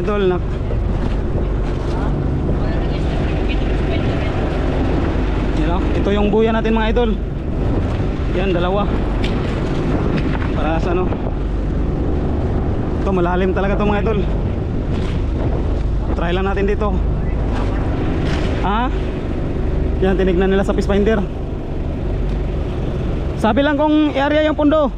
idol. Nak Yan o. Ito yung buya natin mga idol. Yan, dalawa. Para sa ano. Ito, malalim talaga to mga idol. Try lang natin dito. Ha? Yan, tinignan nila sa fish finder. Sabi lang kung area yung pundo.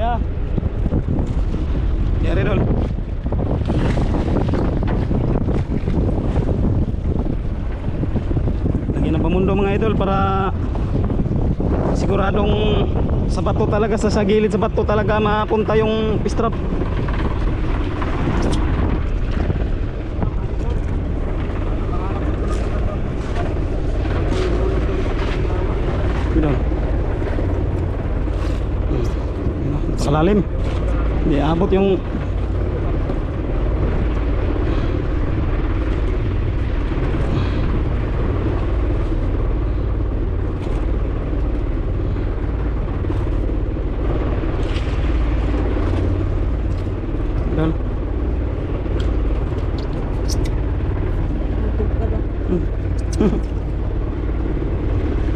Yeah. Yeah, Ridol. Lagyan ng pamundo mga idol para siguradong sa bato talaga sa, sa gilid sa bato talaga mapunta yung. Ridol. Napakalalim. Hindi abot yung Dol.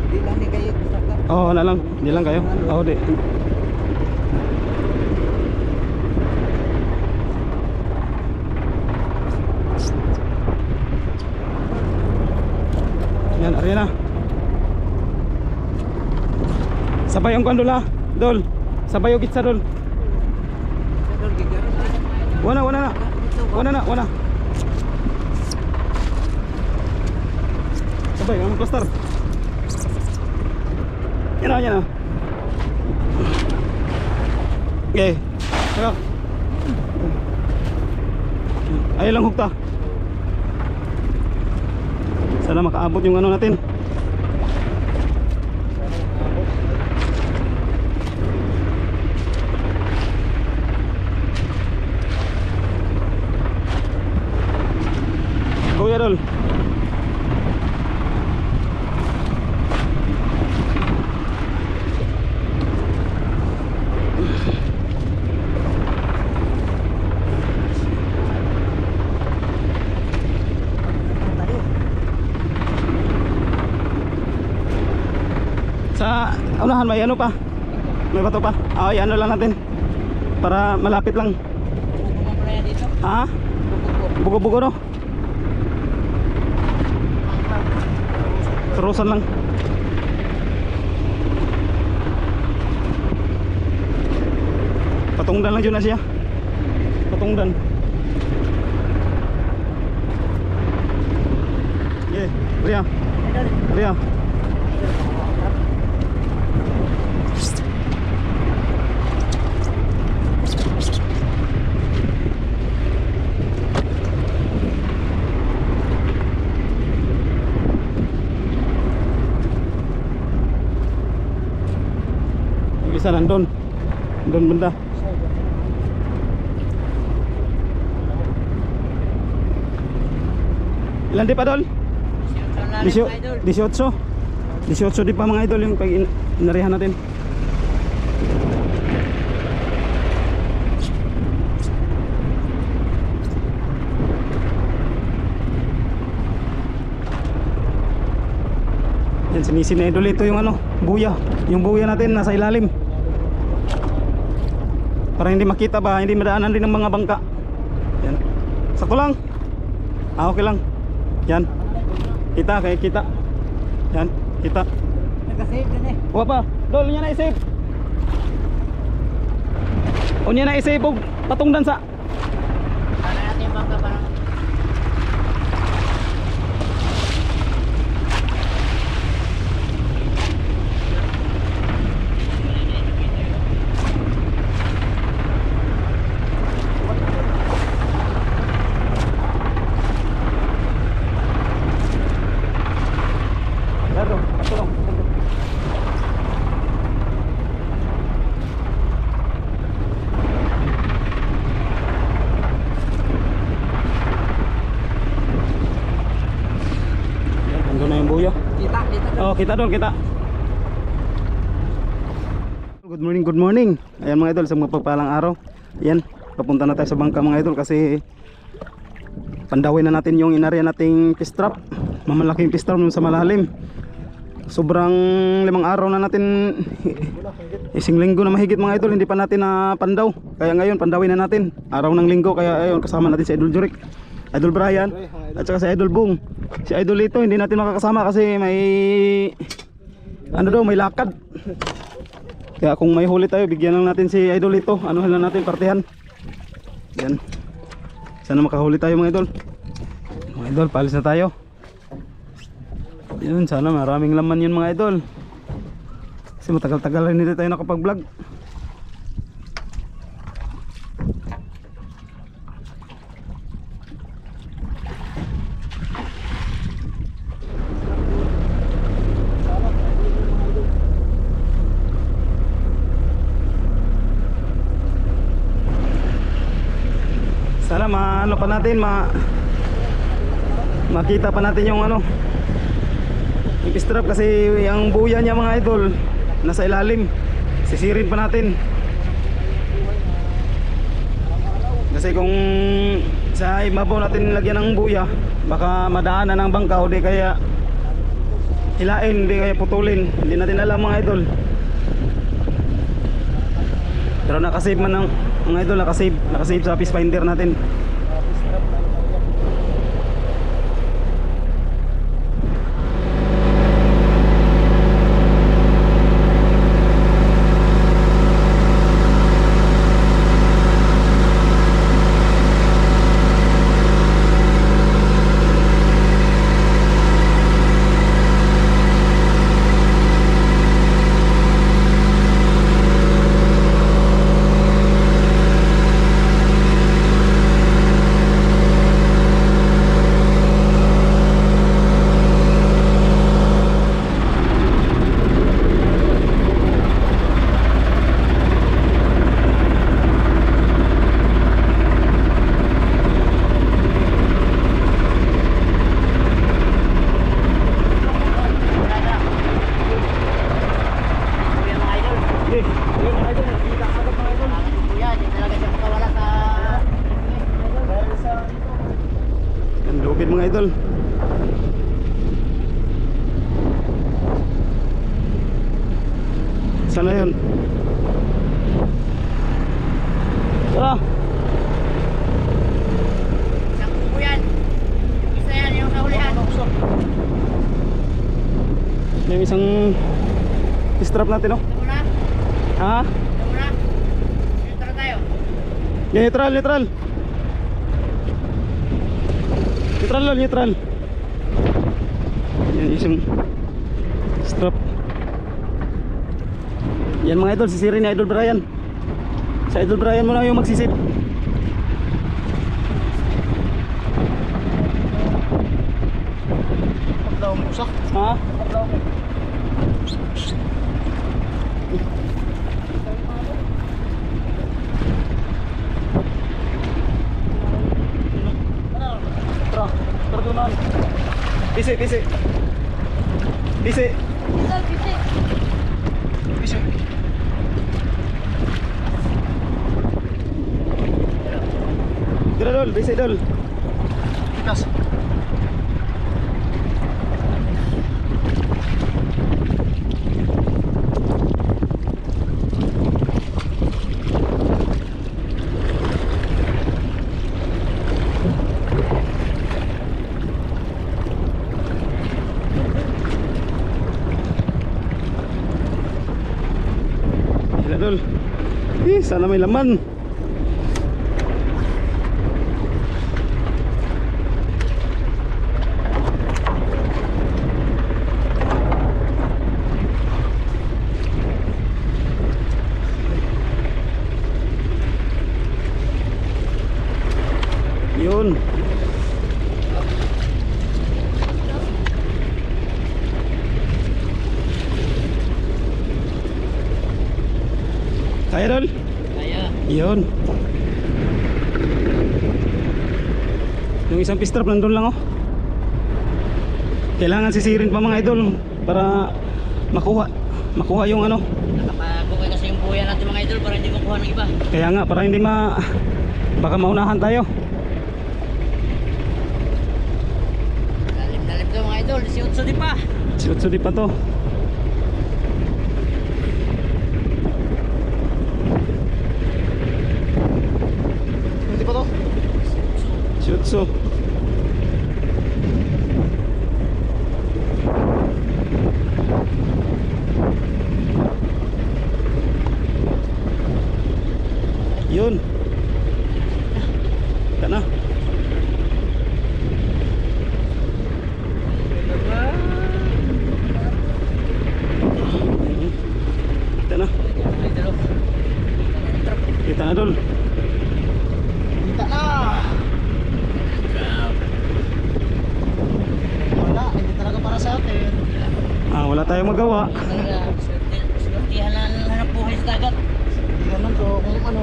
Di lang ni kayo gusto ka. Oo, na lang. Hindi lang kayo. Oo, di. Yan, ariyan na. Sabay yung kandula. Dol. Sabay yung kitsa, dol. Wana, wana na. Wana na, wana. Sabay, ang cluster. Yan na, yan na. Okay. Tara. Ayaw lang hukta. Sana makaabot yung ano natin. Kuya Dol. Tayo. Sa unahan may ano pa? May bato pa? Ay, ano lang natin. Para malapit lang. Ha? Bubong. Bugo-bugo no? Terusan lang. Patungdan lang yun na siya. Patungdan. Yeah, Ria, Ria. Yung isa nandun. Nandun banda. Ilan di pa? Disyo, 18. 18 di pa mga idol yung pag in- inarihan natin. Yan sinisin idol ito yung ano, buya. Yung buya natin nasa ilalim. Para hindi makita ba, hindi madaanan din ng mga bangka. Yan. Sakto lang. Ah, okay lang. Yan. Kita, kaya kita. Yan, kita. Nag-save din eh. Wa pa, dol niya na i-save. O niya na i-save og patungdan sa. Para natin bangka parang Laro, patulong. Nandun na yung buya. Kita, kita. Oh, kita doon, kita. Good morning, good morning. Ayan mga idol, sa mga pagpalang araw. Ayan, papunta na tayo sa bangka mga idol kasi pandawin na natin yung inarya nating pistrap. Mamalaking pistrap nun sa malalim. Sobrang limang araw na natin isang linggo na mahigit mga idol hindi pa natin na pandaw kaya ngayon pandawin na natin araw ng linggo kaya ayun kasama natin si Idol Jurik Idol Brian at saka si Idol Bung. Si Idol ito hindi natin makakasama kasi may ano daw may lakad. Kaya kung may huli tayo bigyan lang natin si Idol ito ano lang natin partihan. Yan. Sana makahuli tayo mga idol. Mga idol palis na tayo. Yun sana maraming laman yun mga idol. Kasi matagal-tagal rin hindi tayo nakapag-vlog. Sana ma ano pa natin ma makita pa natin yung ano yung strap kasi ang buya niya mga idol nasa ilalim. Sisirin pa natin. Kasi kung sa ibabaw natin lagyan ng buya baka madaanan ng bangka o di kaya hilain di kaya putulin. Hindi natin alam mga idol. Pero nakasave man ng mga idol nakasave nakasave sa fish finder natin Kuya mga idol. okay. Kuya, di talaga siya makawala sa... Yan, lupit mga idol. Sana yun? Tara! Isang kubo yan. Isa yan yung nahulihan. May isang strap natin oh. Ito muna. Ha? Ito muna. Dito na tayo. Neutral, neutral. Neutral lang, neutral. Yan isang strap. Yan mga idol, sisirin ni Idol Brian. Sa Idol Brian mo na yung magsisit. Ha? Tara, tara doon Pisi, pisi. Pisi. Pisi. Tira dol, pisi dol. Kitas. Tira dol. Eh, sana may laman. Yun. Kaya dol? Kaya. Yun. Isang pistrap nandun lang oh. Kailangan sisirin pa mga idol para makuha makuha yung ano. Nakapagukay kasi yung buya natin mga idol para hindi makuha ng iba. Kaya nga para hindi ma baka maunahan tayo. Lalim-lalim to mga idol. Si Utso di pa. Pa to. Hindi pa to? Shutsu. Yun. Ka na. Kita na. Idol. oh. Kita na dol. Kita na! Wala, hindi talaga para sa atin. Ah, wala tayong magawa. Swertihan na hanap buhay sa dagat. Hindi naman to kung ano.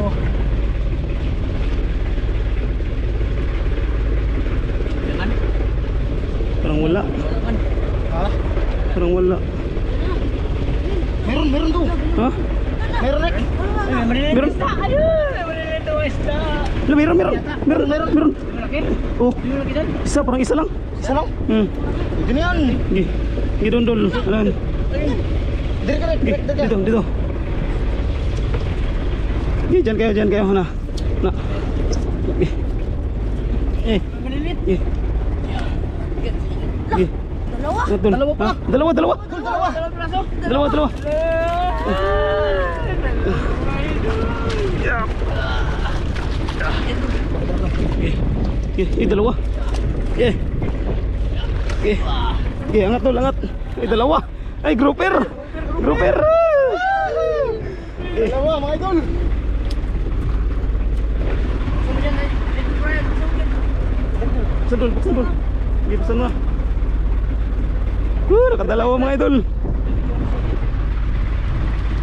Parang wala. Parang wala. Meron, meron to. Ha? Meron eh. Ay, may maliliit Meron. isda. Ayun, may maliliit na isda. Wala, meron, meron. Meron, meron, meron. Oh, isa, parang isa lang. Isa lang. Hmm. Ito na yan. Gi. Gi doon, dol. Alam. Dire ka ka Dito, dito. Gi, dyan kayo, dyan kayo. Na. Na. Eh, maliliit. gi. Gi. Dalawa. Dito. Dalawa pa. Ha? Dalawa, dalawa. Dalawa. Dalawa. Dalawa, dalawa. Gi. Gi, eh, dalawa. Gi. Gi. Gi, angat dol, angat. Eh, dalawa. Ay, grouper. Grouper. Dalawa, mga idol. Sama dyan, eh. Little friend. Sama dyan. Buksan dul, buksan dul. Sige, buksan mo na. Woo, nakadalawa mga idol.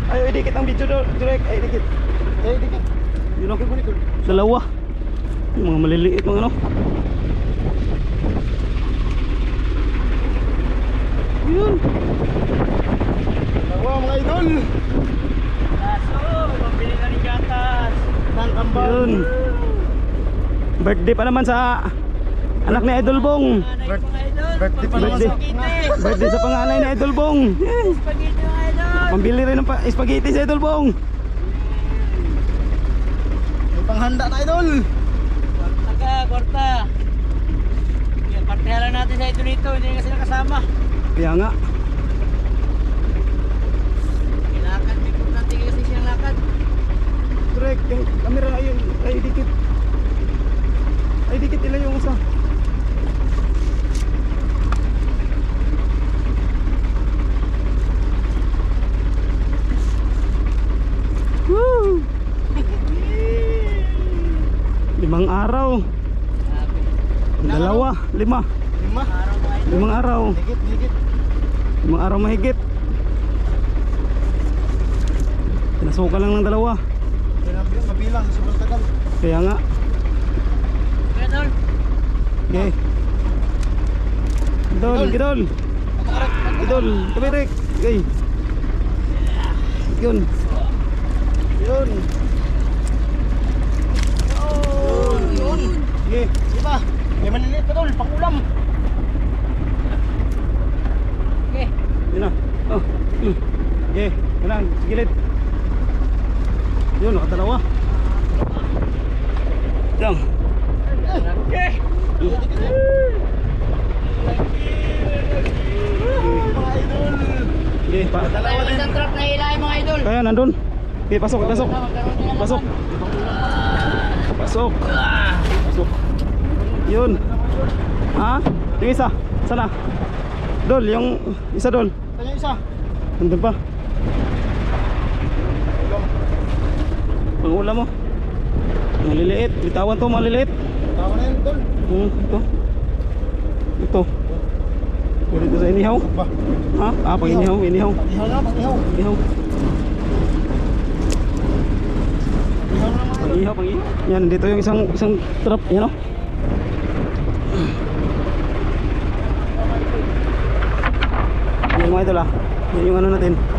Ay, idikit ang video. Direct, ay, idikit. Eh, dikit. Yun ako. Dalawa. Yung mga maliliit mga ano. Yun. Dalawa, mga idol. Braso, pambili na ni gatas. Nang kambal. Yun. Birthday pa naman sa anak ni Idol Bong. Birthday pa naman sa-. Birthday sa panganay ni Idol Bong. Spaghetti mga idol. Pambili rin ng pa- spaghetti sa Idol Bong. Panghanda na idol. Kwarta ka, kwarta. Yeah, partihan lang natin sa ito nito, hindi kasi nakasama. Kaya nga. Kilakad, may importante kasi siyang lakad. Direct, yung camera ayun, ay dikit. Ay dikit nila yung isa. Woo! Limang araw. Dalawa, lima. Lima. Limang araw. Higit, higit. Limang araw mahigit. Pinasuka lang ng dalawa. Mabilang, mabilang. Sobrang tagal. Kaya nga. Mga idol. Okay. Idol, idol. Idol, kabirek. Okay. Yun. Yun. Yun, yun. Sige. Diba? May maliliit pa tol, pang ulam. Okay. Yun na. Oh. Mm. Okay. Yun lang. Gilid. Yun, nakadalawa. Yan. Okay. Okay, pa. Dalawa din. Isang trap na ilay mga idol. Kaya nandun. Okay, pasok, pasok. Pasok. laman. Pasok. Yun. Ha? Yung isa. Sana? Dol, yung isa dol. Kanya isa. Nandun pa. Ang ulam mo. Maliliit. Bitawan to, maliliit. Tawa na yun tol. Hmm, ito. Ito. Pwede ito sa inihaw. Ha? Ah, pag inihaw, inihaw. Pag-ihaw. Inihaw. Ihaw na mga Pag ihaw, pangihaw, pangihaw. Yan, dito yung isang isang trap, yan oh. Yan mga idol ah. Yan yung ano natin.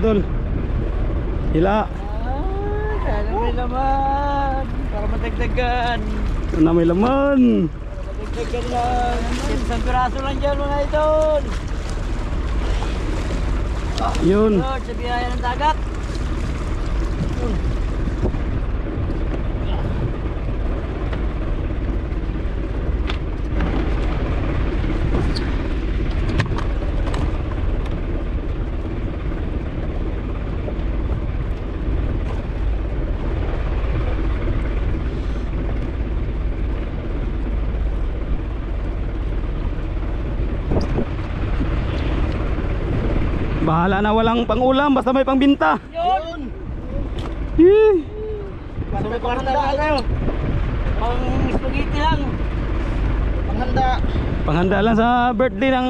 Idol. Hila. Ah, sana may laman. Para madagdagan. Ito na may laman. Madagdagan lang. Isang piraso lang dyan mga idol. Yun. Lord, sa biyaya ng dagat. Bahala na walang pangulam basta may pangbinta. Yun! Eh. Sa may lang kayo. Pang spaghetti lang. Panghanda. Panghanda lang sa birthday ng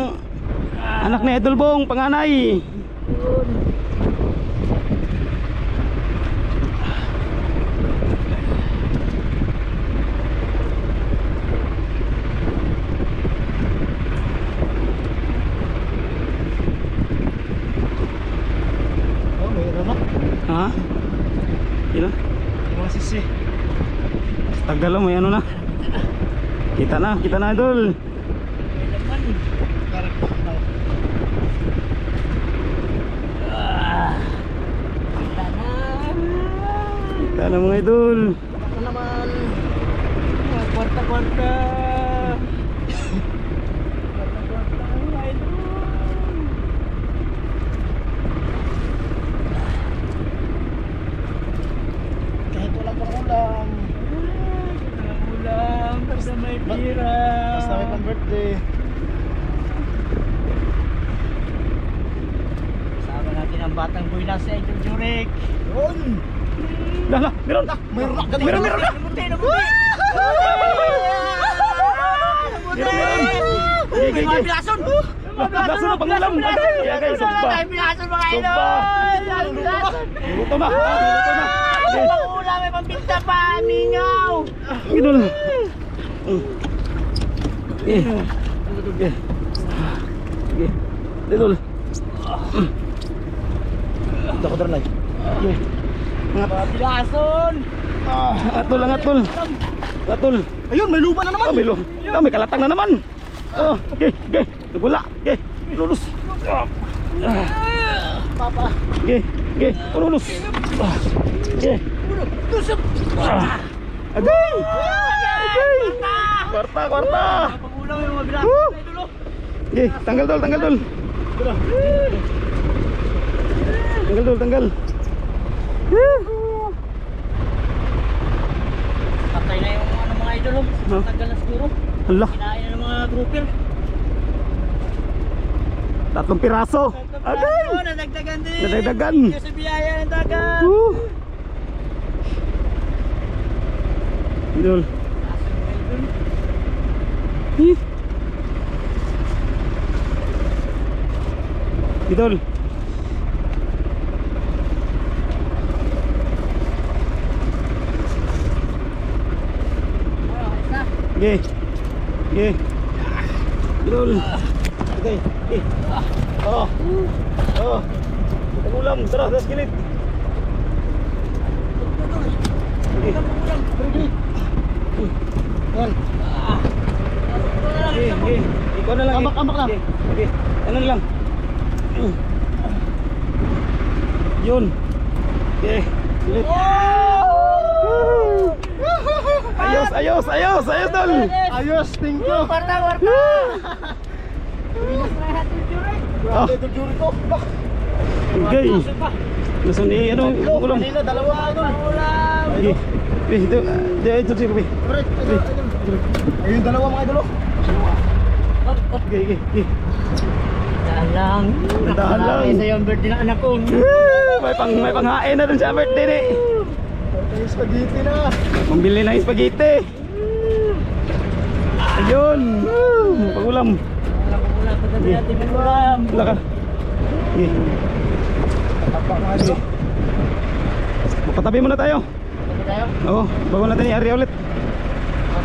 anak ni Idol Bong, panganay. Oh, mayroon na. Ha? Yun. Yung mga sisi. Tagal lang, may ano na. Kita na, kita na Idol. Kita na. Kita na mga Idol. Ano naman? Kwarta-kwarta mga idol. Kahit walang pangulam. Walang ulam, may pira. Basta may pang birthday. Kasama natin ang batang buwila sa Idol Jurek. Yun! Dah, dah, meron. Na. Ganun. Meron, meron na. Nabuti! Nabuti! Sige, May mga sige. bilason! Bilason na pangulam. Agay, agay, sumpa. Bilason mga idol! Bilason! Luto na, ah, luto na. May pang-ulam, may pambinta pa! Mingaw! Idol. Eh. Eh. Eh. Idol. Dako darlay. Eh. Mga bilason! Ah. Atol lang, atol. Atol. Ayun, may lupa na naman. Oh, may, ah, may kalatang na naman. Oh, okay, okay. Nagula. Okay. Lulus. Ah. Papa. Okay, okay. Lulus. Ah. Okay. Tusok! Ah. Agay! Agay! Kwarta, kwarta. Okay, tanggal tol, tanggal tol. Tanggal tol, tanggal. Patay na yung ano mga idol? Tagal na siguro. Hala, Kinain na ng mga grouper. tatlong piraso. Agay! Nadagdagan din. Nadagdagan. You sa biyaya ng dagat. Idol. Idol. Okay. Okay. Idol. Okay. Okay. Oh. Oh. Kita ulam. Tara, das kilit. Okay. Yan. Okay, okay. Na lang. Okay. okay. Ano lang. Yun. Okay. Kilit. Ayos, ayos, ayos, ayos tol. Ayos, thank you. Warta, warta. Ah. Grabe ito jury ko. Okay. Gusto ni ano, ulam. kanina dalawa idol. Ulam. Okay. Eh, ito, ah, ito, ito, ito, Correct, idol, idol. Ayun dalawa mga idol. oh. Okay, okay, okay. Dahan lang. Dahan lang. Isa yung birthday ng anak ko. May pang may panghain na dun sa birthday ni. Ay, spaghetti na. Mambili ng spaghetti. Ayun! Pagulam! Mula sa gabi natin ng ulam. Wala ka. Sige. Tapak mga idol. Patabi muna tayo. Sabi tayo. Oo, bago natin i-area ulit.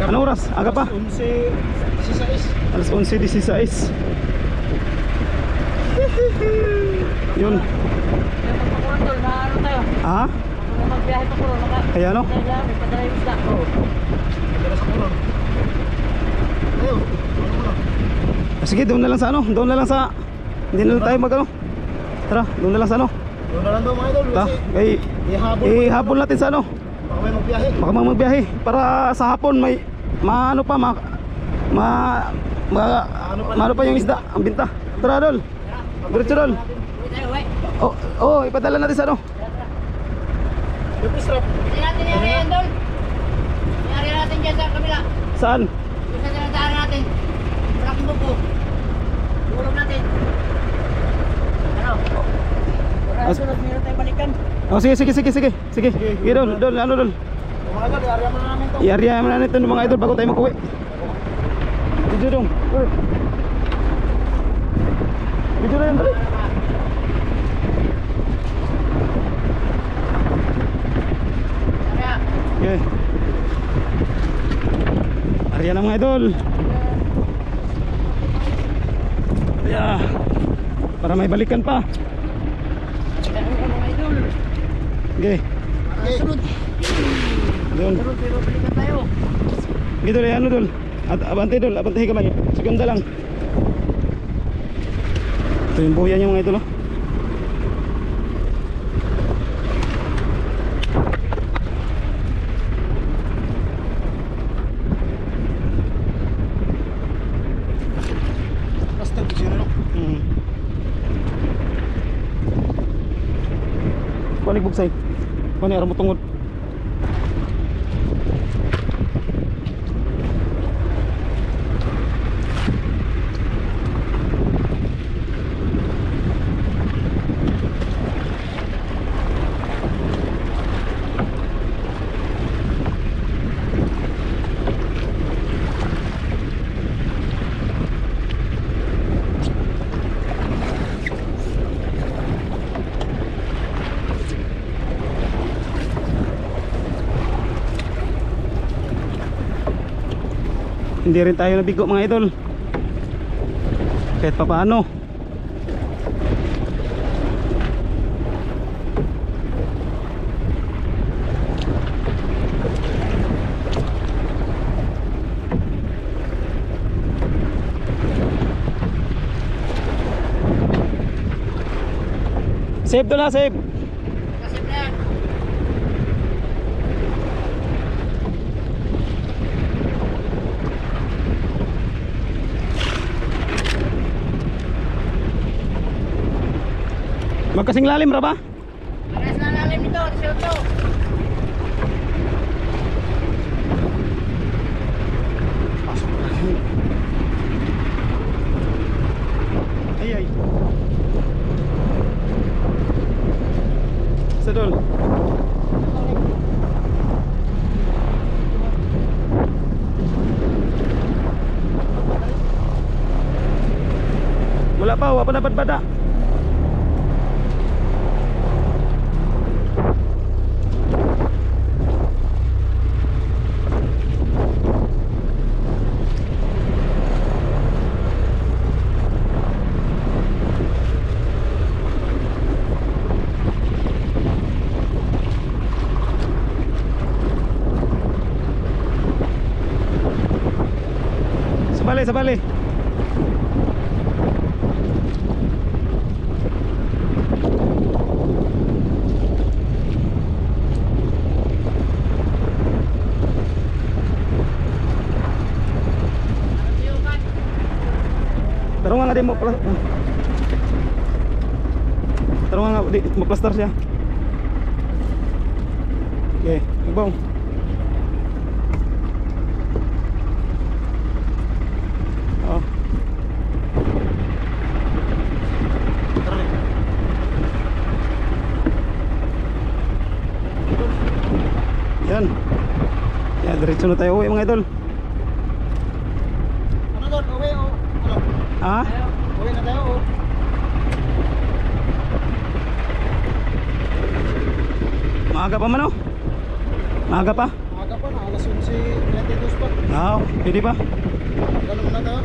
Anong oras? Aga pa? 11, 16. Alas 11.16. Yun. Ah? Kung magbiyahe pa maka... Kaya may padala yung isda. Dala sa. Ah, Sige, doon na lang sa ano? Doon na lang sa... Hindi na lang tayo mag ano? Tara, doon na lang sa ano? Doon na lang daw mga idol. Ta, Kasi kay... ihabol. Eh, hapon natin sa ano? Baka may magbiyahe. Baka mga magbiyahe. Para sa hapon may... Maano pa, ma... Ma... Ma... Ano pa? Yung isda? Ang binta. Tara, Dol. Diretso, Dol. Oh, oh, ipadala natin sa ano? Hindi natin yung yan, Dol. Yari natin dyan sa kabila. Saan? Yung sa tinadaan natin. Malaking buko. Tulog natin. Ano? As- sunod, meron tayong balikan. Oh, sige, sige, sige, sige. Sige. Sige, Dol. Dol, ano, Dol? Mga idol, iarya mo na namin to. I-area mo na natin mga idol bago tayo mag-uwi. Video dong. Video. Kaya, Okay. Area na mga idol. Yeah. Para may balikan pa. Okay. Sunod. Doon. Sunod, pero balikan tayo. Gitu deh, ano dul. At abante dul, abante kamay. Segunda lang. Ito yung buya niya mga idol. Oh. Basta sino no? Hmm. Kuha bugsay. Kuha ni mo Hindi rin tayo nabigo mga idol. Kahit pa paano. Save doon na, save. Magkasing lalim ra ba? Na lalim nito, 18. Ay ay. Sedol. Wala pa, wala pa dapat bada. Sabali, sabali. Tarong nga di mo plas Tarong nga di mo plaster siya. Okay, ibang. Diretso tayo uwi mga idol. Ano doon? Uwi o? Ano? Ha? Uwi na tayo o? Maaga pa man o? Maaga pa? Maaga pa na. Alas 11.32 pa. Oo. Pwede pa? Ganun na tayo.